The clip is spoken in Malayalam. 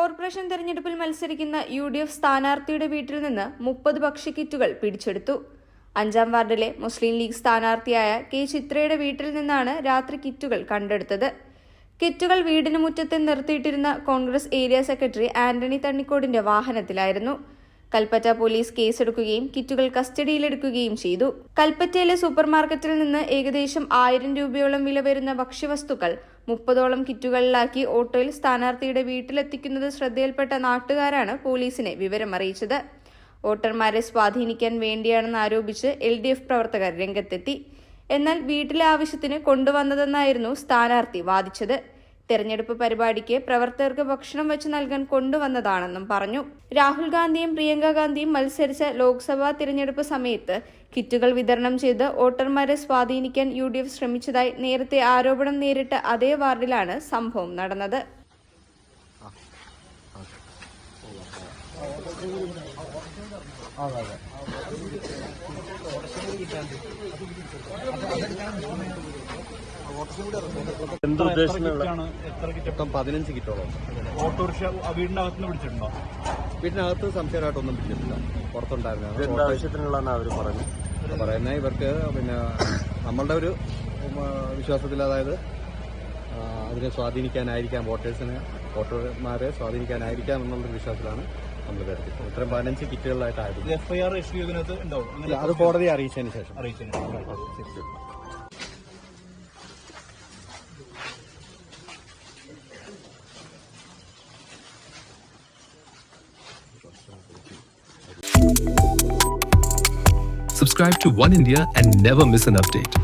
കോർപ്പറേഷൻ തെരഞ്ഞെടുപ്പിൽ മത്സരിക്കുന്ന യു ഡി എഫ് സ്ഥാനാർത്ഥിയുടെ വീട്ടിൽ നിന്ന് മുപ്പത് ഭക്ഷ്യക്കിറ്റുകൾ പിടിച്ചെടുത്തു. അഞ്ചാം വാർഡിലെ മുസ്ലിം ലീഗ് സ്ഥാനാർത്ഥിയായ കെ ചിത്രയുടെ വീട്ടിൽ നിന്നാണ് രാത്രി കിറ്റുകൾ കണ്ടെടുത്തത്. കിറ്റുകൾ വീടിന് മുറ്റത്ത് നിർത്തിയിട്ടിരുന്ന കോൺഗ്രസ് ഏരിയ സെക്രട്ടറി ആന്റണി തണ്ണിക്കോടിന്റെ വാഹനത്തിലായിരുന്നു. കൽപ്പറ്റ പോലീസ് കേസെടുക്കുകയും കിറ്റുകൾ കസ്റ്റഡിയിലെടുക്കുകയും ചെയ്തു. കൽപ്പറ്റയിലെ സൂപ്പർമാർക്കറ്റിൽ നിന്ന് ഏകദേശം ആയിരം രൂപയോളം വില വരുന്ന ഭക്ഷ്യവസ്തുക്കൾ മുപ്പതോളം കിറ്റുകളിലാക്കി ഓട്ടോയിൽ സ്ഥാനാർത്ഥിയുടെ വീട്ടിലെത്തിക്കുന്നത് ശ്രദ്ധയിൽപ്പെട്ട നാട്ടുകാരാണ് പോലീസിനെ വിവരമറിയിച്ചത് വോട്ടർമാരെ സ്വാധീനിക്കാൻ വേണ്ടിയാണെന്ന് ആരോപിച്ച് എൽ ഡി എഫ് പ്രവർത്തകർ രംഗത്തെത്തി. എന്നാൽ വീട്ടിലെ ആവശ്യത്തിന് കൊണ്ടുവന്നതെന്നായിരുന്നു സ്ഥാനാർത്ഥി വാദിച്ചത്. തെരഞ്ഞെടുപ്പ് പരിപാടിക്ക് പ്രവർത്തകർക്ക് ഭക്ഷണം വെച്ച് നൽകാൻ കൊണ്ടുവന്നതാണെന്നും പറഞ്ഞു. രാഹുൽ ഗാന്ധിയും പ്രിയങ്ക ഗാന്ധിയും മത്സരിച്ച ലോക്സഭാ തിരഞ്ഞെടുപ്പ് സമയത്ത് കിറ്റുകൾ വിതരണം ചെയ്ത് വോട്ടർമാരെ സ്വാധീനിക്കാൻ യു ഡി എഫ് ശ്രമിച്ചതായി നേരത്തെ ആരോപണം നേരിട്ട അതേ വാർഡിലാണ് സംഭവം നടന്നത്. അതെ ഉദ്ദേശത്തിനുള്ള പതിനഞ്ച് കിറ്റോളം. ഓട്ടോറിക്ഷ വീടിന്റെ അകത്തുനിന്ന് പിടിച്ചിട്ടുണ്ടോ? വീടിനകത്ത് സംശയമായിട്ടൊന്നും പിടിച്ചിട്ടില്ല. പുറത്തുണ്ടായിരുന്നു എന്ത് ആവശ്യത്തിനുള്ളതാണ് അവർ പറഞ്ഞു പറയുന്നത്? ഇവർക്ക് പിന്നെ നമ്മളുടെ ഒരു വിശ്വാസത്തിൽ അതായത് അതിനെ സ്വാധീനിക്കാനായിരിക്കാം വോട്ടേഴ്സിനെ വോട്ടർമാരെ സ്വാധീനിക്കാനായിരിക്കാം എന്നുള്ളൊരു വിശ്വാസത്തിലാണ് നമ്മൾ കരുതി. ഇത്രയും പതിനഞ്ച് കിറ്റുകളിലായിട്ടായിരുന്നു എഫ് ഐ ആർ രജിസ്റ്റർ ചെയ്തതിനകത്ത് ഉണ്ടാവും. അത് കോടതിയെ അറിയിച്ചതിന് ശേഷം. അറിയിച്ചു Subscribe to One India and never miss an update.